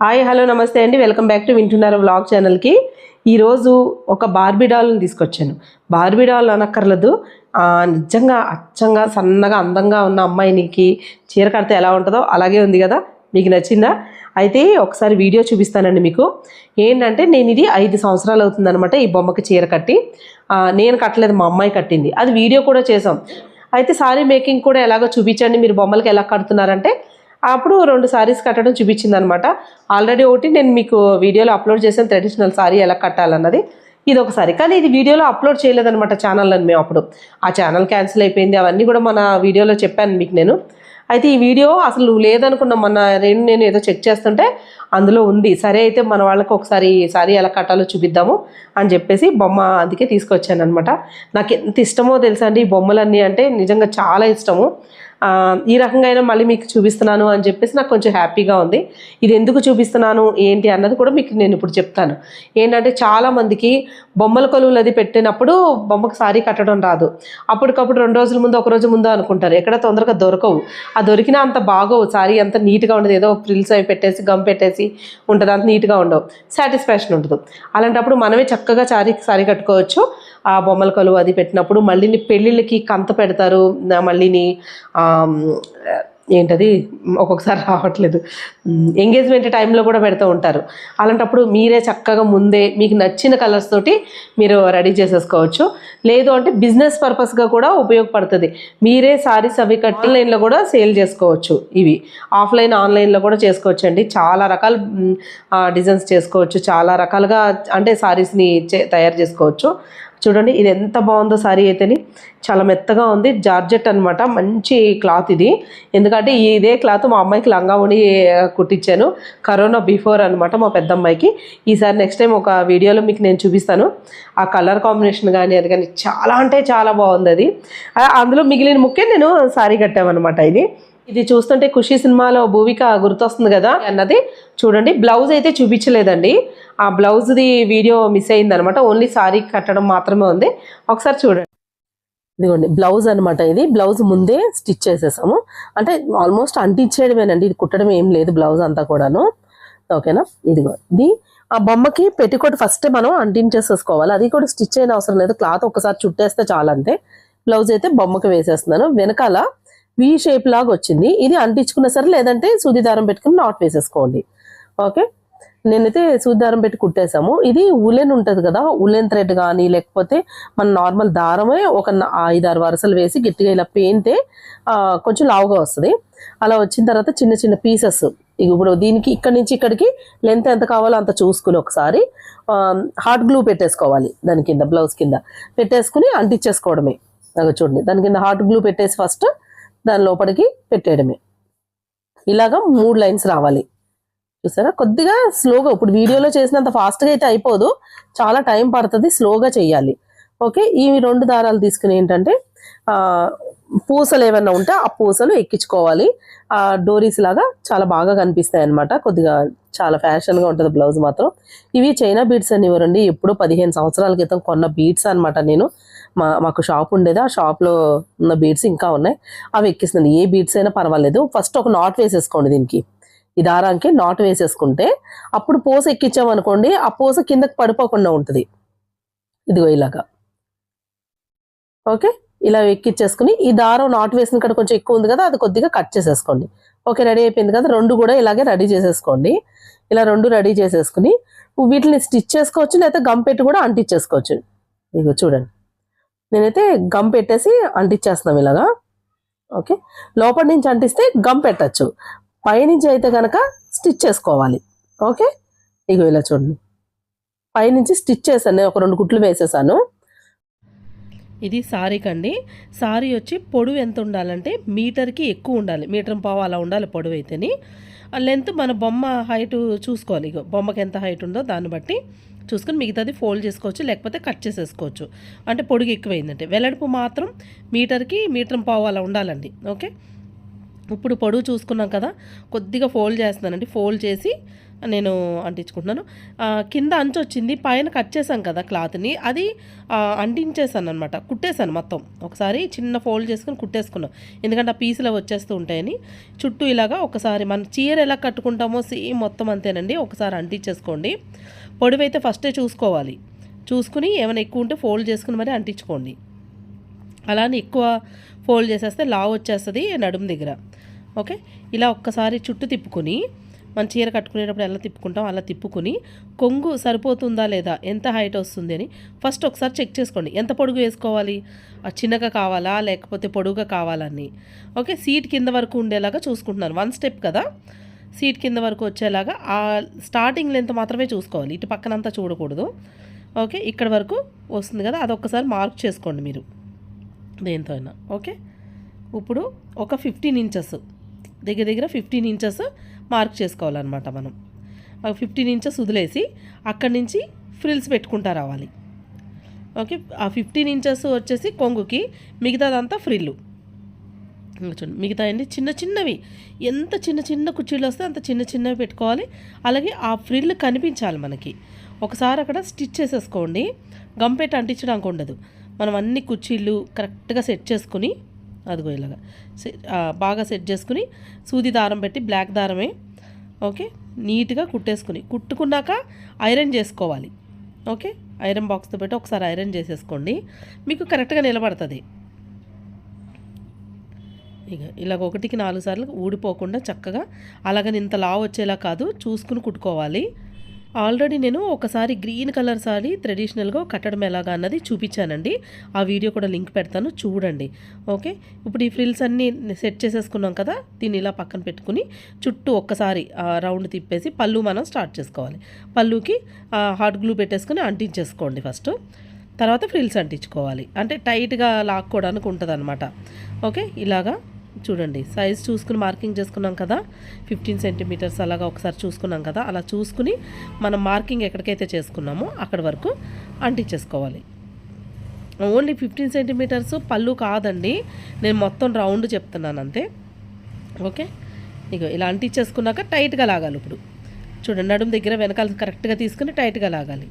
Hi hello నమస్తే అండి. Welcome back to వింటున్నారు వ్లాగ్ ఛానల్కి. ఈరోజు ఒక బార్బీ డాల్ని తీసుకొచ్చాను. బార్బీ డాల్ అనక్కర్లేదు. నిజంగా అచ్చంగా సన్నగా అందంగా ఉన్న అమ్మాయినికి చీర కడితే ఎలా ఉంటుందో అలాగే ఉంది కదా. మీకు నచ్చిందా? అయితే ఒకసారి వీడియో చూపిస్తానండి మీకు. ఏంటంటే నేను ఇది ఐదు సంవత్సరాలు అవుతుందనమాట ఈ బొమ్మకి చీర కట్టి. నేను కట్టలేదు మా అమ్మాయి కట్టింది. అది వీడియో కూడా చేసాం అయితే సారీ మేకింగ్ కూడా ఎలాగో చూపించండి. మీరు బొమ్మలకి ఎలా కడుతున్నారంటే అప్పుడు రెండు సారీస్ కట్టడం చూపించింది అనమాట ఆల్రెడీ ఒకటి నేను మీకు వీడియోలో అప్లోడ్ చేసిన ట్రెడిషనల్ సారీ ఎలా కట్టాలన్నది. ఇది ఒకసారి కానీ ఇది వీడియోలో అప్లోడ్ చేయలేదనమాట ఛానల్లో మేము అప్పుడు. ఆ ఛానల్ క్యాన్సిల్ అయిపోయింది అవన్నీ కూడా మన వీడియోలో చెప్పాను మీకు నేను. అయితే ఈ వీడియో అసలు లేదనుకున్న మన రెండు నేను ఏదో చెక్ చేస్తుంటే అందులో ఉంది. సరే అయితే మన వాళ్ళకి ఒకసారి సారీ ఎలా కట్టాలో చూపిద్దాము అని చెప్పేసి బొమ్మ అందుకే తీసుకొచ్చాను అనమాట నాకు ఎంత ఇష్టమో తెలుసా అండి ఈ బొమ్మలన్నీ అంటే నిజంగా చాలా ఇష్టము. ఈ రకంగా అయినా మళ్ళీ మీకు చూపిస్తున్నాను అని చెప్పేసి నాకు కొంచెం హ్యాపీగా ఉంది. ఇది ఎందుకు చూపిస్తున్నాను? ఏంటి అన్నది కూడా మీకు నేను ఇప్పుడు చెప్తాను. ఏంటంటే చాలామందికి బొమ్మల కొలువులు అది పెట్టినప్పుడు బొమ్మకు సారీ కట్టడం రాదు. అప్పటికప్పుడు రెండు రోజుల ముందు ఒక రోజు ముందు అనుకుంటారు. ఎక్కడ తొందరగా దొరకవు. ఆ దొరికినా అంత బాగోవు. సారీ అంత నీట్గా ఉండదు. ఏదో ఫ్రిల్స్ అవి పెట్టేసి గమ్ పెట్టేసి ఉంటుంది. అంత నీట్గా ఉండవు. సాటిస్ఫాక్షన్ ఉండదు. అలాంటప్పుడు మనమే చక్కగా సారీ సారీ కట్టుకోవచ్చు. ఆ బొమ్మల కొలువు అది పెట్టినప్పుడు మళ్ళీని పెళ్ళిళ్ళకి కంత పెడతారు. మళ్ళీని ఏంటది? ఒక్కొక్కసారి రావట్లేదు. ఎంగేజ్మెంట్ టైంలో కూడా పెడుతూ ఉంటారు. అలాంటప్పుడు మీరే చక్కగా ముందే మీకు నచ్చిన కలర్స్ తోటి మీరు రెడీ చేసేసుకోవచ్చు. లేదు అంటే బిజినెస్ పర్పస్గా కూడా ఉపయోగపడుతుంది. మీరే సారీస్ అవి కట్ ఆన్లైన్లో కూడా సేల్ చేసుకోవచ్చు ఇవి. ఆఫ్లైన్ ఆన్లైన్లో కూడా చేసుకోవచ్చు అండి చాలా రకాల డిజైన్స్ చేసుకోవచ్చు. చాలా రకాలుగా అంటే సారీస్ని చే- తయారు చేసుకోవచ్చు. చూడండి ఇది ఎంత బాగుందో సారీ అయితేని. చాలా మెత్తగా ఉంది జార్జెట్ అన్నమాట మంచి క్లాత్ ఇది. ఎందుకంటే ఇదే క్లాత్ మా అమ్మాయికి లంగా ఉని కుట్టించాను కరోనా బిఫోర్ అనమాట మా పెద్ద అమ్మాయికి ఈసారి నెక్స్ట్ టైం ఒక వీడియోలో మీకు నేను చూపిస్తాను. ఆ కలర్ కాంబినేషన్ కానీ అది కానీ చాలా అంటే చాలా బాగుంది అది. అందులో మిగిలిన ముక్కే నేను సారీ కట్టామన్నమాట ఇది. ఇది చూస్తుంటే ఖుషి సినిమాలో భూవిక గుర్తొస్తుంది కదా అన్నది. చూడండి బ్లౌజ్ అయితే చూపించలేదండి. ఆ బ్లౌజ్ది వీడియో మిస్ అయింది అనమాట ఓన్లీ సారీ కట్టడం మాత్రమే ఉంది. ఒకసారి చూడండి. ఇదిగోండి బ్లౌజ్ అనమాట ఇది. బ్లౌజ్ ముందే స్టిచ్ చేసేసాము. అంటే ఆల్మోస్ట్ అంటించేయడమేనండి. ఇది కుట్టడం ఏం లేదు బ్లౌజ్ అంతా కూడాను. ఓకేనా? ఇదిగో ఇది ఆ బొమ్మకి పెట్టికోట్ ఫస్ట్ మనం అంటించేసేసుకోవాలి. అది కూడా స్టిచ్ అయిన అవసరం లేదు. క్లాత్ ఒకసారి చుట్టేస్తే చాలంతే బ్లౌజ్ అయితే బొమ్మకి వేసేస్తున్నాను. వెనకాల వి షేప్ లాగా వచ్చింది. ఇది అంటించుకున్న సరే లేదంటే సూది దారం పెట్టుకుని నాట్ వేసేసుకోండి. ఓకే నేనైతే సూది దారం పెట్టి కుట్టేసాము ఇది ఉలెన్ ఉంటుంది కదా ఉలెన్ థ్రెడ్ కానీ లేకపోతే మన నార్మల్ దారమే ఒక ఐదు ఐదారు వరసలు వేసి గట్టిగా ఇలా పేంతే కొంచెం లావుగా వస్తుంది. అలా వచ్చిన తర్వాత చిన్న చిన్న పీసెస్ ఇప్పుడు దీనికి ఇక్కడి నుంచి ఇక్కడికి లెంత్ ఎంత కావాలో అంత చూసుకుని ఒకసారి హాట్ గ్లూ పెట్టేసుకోవాలి దాని కింద బ్లౌజ్ కింద. పెట్టేసుకుని అంటించేసుకోవడమే. అలా చూడండి దాని కింద హాట్ గ్లూ పెట్టేసి ఫస్ట్ దాని లోపలికి పెట్టేయడమే. ఇలాగా మూడు లైన్స్ రావాలి. చూసారా? కొద్దిగా స్లోగా ఇప్పుడు వీడియోలో చేసినంత ఫాస్ట్గా అయితే అయిపోదు. చాలా టైం పడుతుంది స్లోగా చేయాలి. ఓకే? ఈ రెండు దారాలు తీసుకుని ఏంటంటే పూసలు ఏమైనా ఉంటే ఆ పూసలు ఎక్కించుకోవాలి. ఆ డోరీస్ లాగా చాలా బాగా కనిపిస్తాయి అనమాట కొద్దిగా చాలా ఫ్యాషన్గా ఉంటుంది బ్లౌజ్ మాత్రం. ఇవి చైనా బీడ్స్ అని ఇవ్వరండి. ఎప్పుడూ పదిహేను సంవత్సరాల క్రితం కొన్న బీడ్స్ అనమాట నేను. మా మాకు షాప్ ఉండేది. ఆ షాప్లో ఉన్న బీడ్స్ ఇంకా ఉన్నాయి. అవి ఎక్కిస్తుంది ఏ బీడ్స్ అయినా పర్వాలేదు. ఫస్ట్ ఒక నాట్ వేసేసుకోండి దీనికి. ఈ దారానికి నాట్ వేసేసుకుంటే అప్పుడు పూస ఎక్కించామనుకోండి ఆ పూస కిందకి పడిపోకుండా ఉంటుంది. ఇదిగో ఇలాగా. ఓకే? ఇలా ఎక్కిచ్చేసుకుని ఈ దారం నాటు వేసిన కాడ కొంచెం ఎక్కువ ఉంది కదా అది కొద్దిగా కట్ చేసేసుకోండి. ఓకే రెడీ అయిపోయింది కదా రెండు కూడా ఇలాగే రెడీ చేసేసుకోండి. ఇలా రెండు రెడీ చేసేసుకుని వీటిని స్టిచ్ చేసుకోవచ్చు లేకపోతే గమ్ పెట్టి కూడా అంటించేసుకోవచ్చు ఇదిగో చూడండి. నేనైతే గమ్ పెట్టేసి అంటించేస్తున్నాం ఇలాగా. ఓకే లోపల నుంచి అంటిస్తే గమ్ పెట్టచ్చు. పైనుంచి అయితే కనుక స్టిచ్ చేసుకోవాలి. ఓకే ఇగో ఇలా చూడండి. పైనుంచి స్టిచ్ చేశాను నేను ఒక రెండు గుట్లు వేసేసాను. ఇది సారీకి అండి సారీ వచ్చి పొడవు ఎంత ఉండాలంటే మీటర్కి ఎక్కువ ఉండాలి. మీటర్ పావు అలా ఉండాలి పొడవు అయితేని. ఆ లెంత్ మన బొమ్మ హైట్ చూసుకోవాలి. ఇగో బొమ్మకి ఎంత హైట్ ఉందో దాన్ని బట్టి చూసుకొని మిగతాది ఫోల్డ్ చేసుకోవచ్చు లేకపోతే కట్ చేసేసుకోవచ్చు. అంటే పొడుగు ఎక్కువైందంటే. వెల్లడుపు మాత్రం మీటర్కి మీటర్ పావు అలా ఉండాలండి. ఓకే? ఇప్పుడు పొడవు చూసుకున్నాం కదా కొద్దిగా ఫోల్డ్ చేస్తున్నానండి. ఫోల్డ్ చేసి నేను అంటించుకుంటున్నాను. కింద అంచు వచ్చింది పైన కట్ చేశాం కదా క్లాత్ని అది అంటించేసాను అనమాట కుట్టేశాను మొత్తం. ఒకసారి చిన్న ఫోల్డ్ చేసుకుని కుట్టేసుకున్నాం. ఎందుకంటే ఆ పీసులు వచ్చేస్తూ ఉంటాయని. చుట్టూ ఇలాగా ఒకసారి మన చీర ఎలా కట్టుకుంటామో సేమ్ మొత్తం అంతేనండి ఒకసారి అంటించేసుకోండి. పొడివైతే ఫస్టే చూసుకోవాలి. చూసుకుని ఏమైనా ఎక్కువ ఉంటే ఫోల్డ్ చేసుకుని మరి అంటించుకోండి. అలానే ఎక్కువ ఫోల్డ్ చేసేస్తే లావ్ వచ్చేస్తుంది నడుము దగ్గర. ఓకే? ఇలా ఒక్కసారి చుట్టూ తిప్పుకొని మన చీర కట్టుకునేటప్పుడు ఎలా తిప్పుకుంటాం అలా తిప్పుకొని కొంగు సరిపోతుందా లేదా? ఎంత హైట్ వస్తుంది? అని ఫస్ట్ ఒకసారి చెక్ చేసుకోండి. ఎంత పొడుగు వేసుకోవాలి? ఆ చిన్నగా కావాలా? లేకపోతే పొడుగుగా కావాలని ఓకే? సీట్ కింద వరకు ఉండేలాగా చూసుకుంటున్నాను వన్ స్టెప్ కదా? సీట్ కింద వరకు వచ్చేలాగా ఆ స్టార్టింగ్ లెంత్ మాత్రమే చూసుకోవాలి. ఇటు పక్కనంతా చూడకూడదు. ఓకే? ఇక్కడ వరకు వస్తుంది కదా? అదొక్కసారి మార్క్ చేసుకోండి మీరు. దేంతో అయినా ఓకే? ఇప్పుడు ఒక ఫిఫ్టీన్ ఇంచెస్. దగ్గర దగ్గర ఫిఫ్టీన్ ఇంచెస్ మార్క్ చేసుకోవాలన్నమాట మనం. ఫిఫ్టీన్ ఇంచెస్ వదిలేసి అక్కడి నుంచి ఫ్రిల్స్ పెట్టుకుంటా రావాలి. ఓకే? ఆ ఫిఫ్టీన్ ఇంచెస్ వచ్చేసి కొంగుకి మిగతాదంతా ఫ్రిల్లు. చూడండి మిగతా అన్ని చిన్న చిన్నవి. ఎంత చిన్న చిన్న కుర్చీలు వస్తే అంత చిన్న చిన్నవి పెట్టుకోవాలి. అలాగే ఆ ఫ్రిల్ కనిపించాలి మనకి. ఒకసారి అక్కడ స్టిచ్ చేసేసుకోండి. గంపేట అంటించడానికి ఉండదు. మనం అన్ని కుర్చీలు కరెక్ట్గా సెట్ చేసుకుని అదిగో ఇలాగా. సె- బాగా సెట్ చేసుకుని సూది దారం పెట్టి బ్లాక్ దారమే ఓకే నీట్గా కుట్టేసుకుని. కుట్టుకున్నాక ఐరన్ చేసుకోవాలి ఓకే ఐరన్ బాక్స్తో పెట్టి ఒకసారి ఐరన్ చేసేసుకోండి. మీకు కరెక్ట్గా నిలబడుతుంది. ఇక ఇలాగ ఒకటికి నాలుగు సార్లు ఊడిపోకుండా చక్కగా అలాగని ఇంత లావు వచ్చేలా కాదు చూసుకుని కుట్టుకోవాలి. ఆల్రెడీ నేను ఒకసారి గ్రీన్ కలర్ సారీ ట్రెడిషనల్గా కట్టడం ఎలాగా అన్నది చూపించానండి. ఆ వీడియో కూడా లింక్ పెడతాను చూడండి. ఓకే? ఇప్పుడు ఈ ఫ్రిల్స్ అన్నీ సెట్ చేసేసుకున్నాం కదా దీన్ని ఇలా పక్కన పెట్టుకుని చుట్టూ ఒక్కసారి రౌండ్ తిప్పేసి పళ్ళు మనం స్టార్ట్ చేసుకోవాలి. పళ్ళుకి హాట్ గ్లూ పెట్టేసుకుని అంటించేసుకోండి ఫస్ట్. తర్వాత ఫ్రిల్స్ అంటించుకోవాలి. అంటే టైట్గా లాక్కోవడానికి ఉంటుంది ఓకే? ఇలాగా చూడండి సైజ్ చూసుకుని మార్కింగ్ చేసుకున్నాం కదా ఫిఫ్టీన్ సెంటీమీటర్స్ అలాగా ఒకసారి చూసుకున్నాం కదా అలా చూసుకుని మనం మార్కింగ్ ఎక్కడికైతే చేసుకున్నామో అక్కడ వరకు అంటించేసుకోవాలి ఓన్లీ ఫిఫ్టీన్ సెంటీమీటర్స్ పళ్ళు కాదండి నేను మొత్తం రౌండ్ చెప్తున్నాను అంతే. ఓకే ఇక ఇలా అంటించేసుకున్నాక టైట్గా లాగాలి ఇప్పుడు. చూడండి నడుము దగ్గర వెనకాల కరెక్ట్గా తీసుకుని టైట్గా లాగాలి.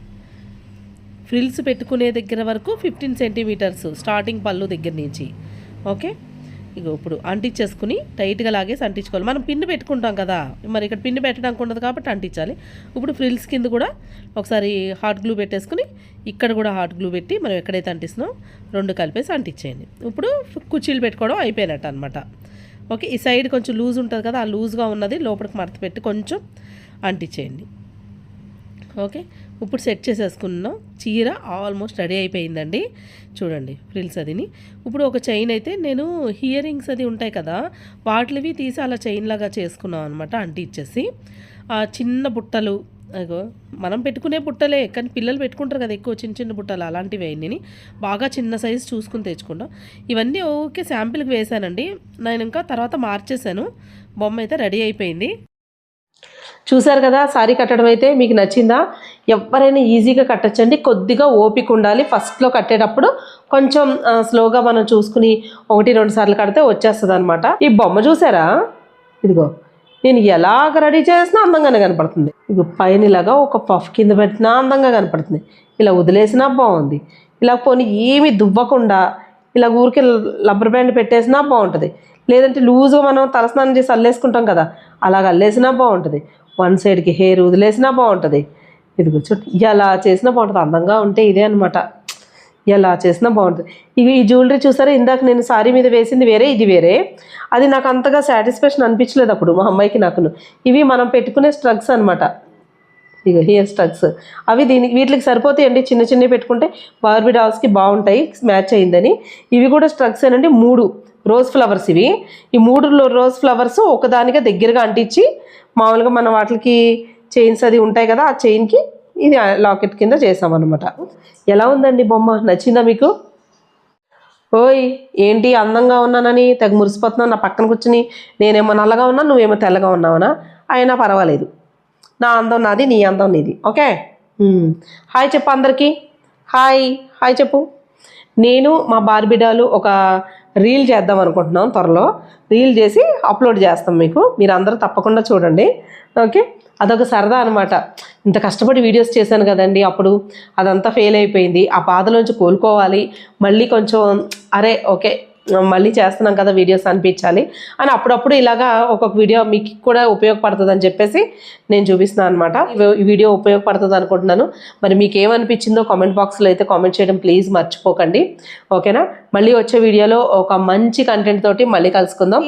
ఫ్రిల్స్ పెట్టుకునే దగ్గర వరకు ఫిఫ్టీన్ సెంటీమీటర్స్ స్టార్టింగ్ పళ్ళు దగ్గర నుంచి. ఓకే ఇక ఇప్పుడు అంటించేసుకుని టైట్గా లాగేసి అంటించుకోవాలి. మనం పిన్ను పెట్టుకుంటాం కదా మరి ఇక్కడ పిన్ను పెట్టడానికి ఉండదు కాబట్టి అంటించాలి. ఇప్పుడు ఫ్రిల్స్ కింద కూడా ఒకసారి హాట్ గ్లూ పెట్టేసుకుని ఇక్కడ కూడా హాట్ గ్లూ పెట్టి మనం ఎక్కడైతే అంటిస్తున్నాం రెండు కలిపేసి అంటించేయండి. ఇప్పుడు కుర్చీలు పెట్టుకోవడం అయిపోయినట్టు అనమాట ఓకే ఈ సైడ్ కొంచెం లూజ్ ఉంటుంది కదా ఆ లూజ్గా ఉన్నది లోపలికి మడత పెట్టి కొంచెం అంటించేయండి. ఓకే ఇప్పుడు సెట్ చేసేసుకున్నాం చీర ఆల్మోస్ట్ రెడీ అయిపోయిందండి. చూడండి ఫ్రిల్స్ అదిని. ఇప్పుడు ఒక చైన్ అయితే నేను హియరింగ్స్ అది ఉంటాయి కదా వాటివి తీసి అలా చైన్ లాగా చేసుకున్నాం అనమాట అంటించేసి ఆ చిన్న బుట్టలు అగో మనం పెట్టుకునే బుట్టలే కానీ పిల్లలు పెట్టుకుంటారు కదా ఎక్కువ చిన్న చిన్న బుట్టలు అలాంటివి అన్నీ బాగా చిన్న సైజు చూసుకుని తెచ్చుకుంటాం ఇవన్నీ ఓకే శాంపిల్కి వేశానండి నేను ఇంకా తర్వాత మార్చేశాను. బొమ్మ అయితే రెడీ అయిపోయింది. చూసారు కదా సారీ కట్టడం అయితే మీకు నచ్చిందా? ఎవరైనా ఈజీగా కట్టచ్చండి. కొద్దిగా ఓపిక ఉండాలి. ఫస్ట్లో కట్టేటప్పుడు కొంచెం స్లోగా మనం చూసుకుని ఒకటి రెండు సార్లు కడితే వచ్చేస్తుంది అనమాట ఈ బొమ్మ చూసారా? ఇదిగో నేను ఎలాగ రెడీ చేసినా అందంగానే కనపడుతుంది. ఇదిగో పైన ఇలాగా ఒక పఫ్ కింద పెట్టినా అందంగా కనపడుతుంది. ఇలా వదిలేసినా బాగుంది. ఇలా పోనీ ఏమి దువ్వకుండా ఇలా ఊరికే రబ్బర్ బ్యాండ్ పెట్టేసినా బాగుంటుంది. లేదంటే లూజ్గా మనం తలస్నానం చేసి అల్లేసుకుంటాం కదా అలాగ అల్లేసినా బాగుంటుంది. వన్ సైడ్కి హెయిర్ వదిలేసినా బాగుంటుంది. ఇదిగో కూర్చోండి. ఎలా చేసినా బాగుంటుంది. అందంగా ఉంటే ఇదే అనమాట ఎలా చేసినా బాగుంటుంది. ఇవి ఈ జ్యువెలరీ చూసారా? ఇందాక నేను సారీ మీద వేసింది వేరే ఇది వేరే. అది నాకు అంతగా సాటిస్ఫాక్షన్ అనిపించలేదు అప్పుడు మా అమ్మాయికి నాకును. ఇవి మనం పెట్టుకునే స్ట్రగ్స్ అనమాట ఇక హెయిర్ స్ట్రగ్స్ అవి దీనికి వీటికి సరిపోతాయండి. చిన్న చిన్నవి పెట్టుకుంటే బార్బీ డాల్స్కి బాగుంటాయి. మ్యాచ్ అయిందని. ఇవి కూడా స్ట్రగ్స్ ఏనండి. మూడు. రోజ్ ఫ్లవర్స్ ఇవి. ఈ మూడు రోజ్ ఫ్లవర్స్ ఒకదానిగా దగ్గరగా అంటించి మామూలుగా మన వాటికి చైన్స్ అది ఉంటాయి కదా ఆ చైన్కి ఇది లాకెట్ కింద చేసామన్నమాట. ఎలా ఉందండి బొమ్మ? నచ్చిందా మీకు? ఓయ్ ఏంటి అందంగా ఉన్నానని తెగ మురిసిపోతున్నావు నా పక్కన కూర్చుని నేనేమో నల్లగా ఉన్నా నువ్వేమో తెల్లగా ఉన్నావునా? అయినా పర్వాలేదు. నా అందం నాది నీ అందం నీది. ఓకే? హాయ్ చెప్పు అందరికీ. హాయ్ హాయ్ చెప్పు. నేను మా బార్బిడాలు ఒక రీల్ చేద్దాం అనుకుంటున్నాం త్వరలో. రీల్ చేసి అప్లోడ్ చేస్తాం మీకు. మీరు అందరూ తప్పకుండా చూడండి. ఓకే? అదొక సరదా అనమాట ఇంత కష్టపడి వీడియోస్ చేశాను కదండి అప్పుడు. అదంతా ఫెయిల్ అయిపోయింది. ఆ బాధలోంచి కోలుకోవాలి. మళ్ళీ కొంచెం అరే ఓకే మళ్ళీ చేస్తున్నాం కదా వీడియోస్ అనిపించాలి. అని అప్పుడప్పుడు ఇలాగా ఒక్కొక్క వీడియో మీకు కూడా ఉపయోగపడుతుంది అని చెప్పేసి నేను చూపిస్తున్నాను అనమాట ఈ వీడియో ఉపయోగపడుతుంది అనుకుంటున్నాను. మరి మీకు ఏమనిపించిందో కామెంట్ బాక్స్లో అయితే కామెంట్ చేయడం ప్లీజ్ మర్చిపోకండి. ఓకేనా మళ్ళీ వచ్చే వీడియోలో ఒక మంచి కంటెంట్ తోటి మళ్ళీ కలుసుకుందాం.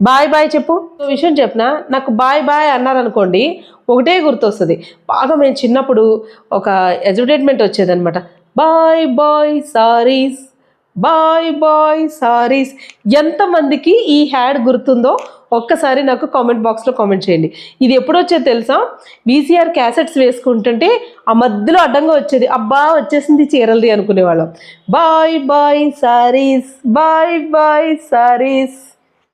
బాయ్ బాయ్ చెప్పు. విషయం చెప్పిన? నాకు బాయ్ బాయ్ అన్నారనుకోండి ఒకటే గుర్తొస్తుంది. బాగా మేము చిన్నప్పుడు ఒక advertisement వచ్చేదనమాట bye bye saris bye bye saris ఎంతమందికి ఈ హ్యాడ్ గుర్తుందో ఒక్కసారి నాకు కామెంట్ బాక్స్లో కామెంట్ చేయండి. ఇది ఎప్పుడు వచ్చేది తెలుసా? వీసీఆర్ క్యాసెట్స్ వేసుకుంటుంటే ఆ మధ్యలో అడ్డంగా వచ్చేది. అబ్బా వచ్చేసింది చీరలది అనుకునేవాళ్ళం. Bye bye saris bye bye saris